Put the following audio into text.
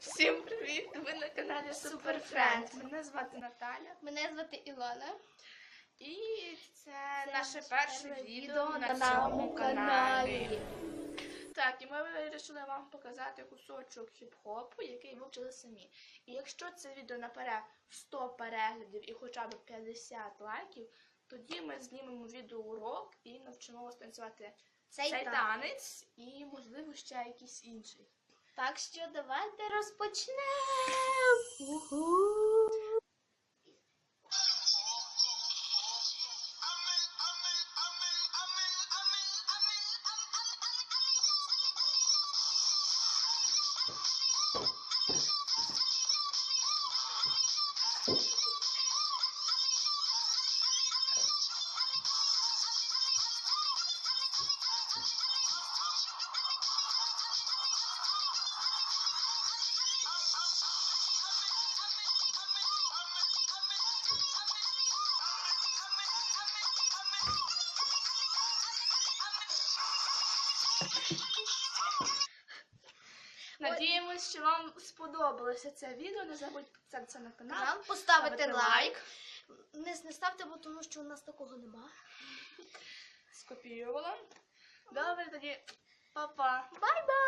Всім привіт! Ви на каналі Super Friends. Мене звати Наталя. Мене звати Ілона. І це, Це наше перше відео на, цьому каналі. Так, і ми вирішили вам показати кусочок хіп-хопу, який вивчили самі. І якщо це відео набере 100 переглядів і хоча б 50 лайків, тоді ми знімемо відеоурок і навчимо вас танцювати Цей, танець і, можливо, ще якийсь інший. Так що давайте розпочнемо. Надіємось, що вам сподобалося це відео. Не забудьте підписатися на канал. Поставити ставити лайк. Не, не ставте, бо тому що у нас такого нема. Скопіювала. Добре, тоді па-па. Бай-бай!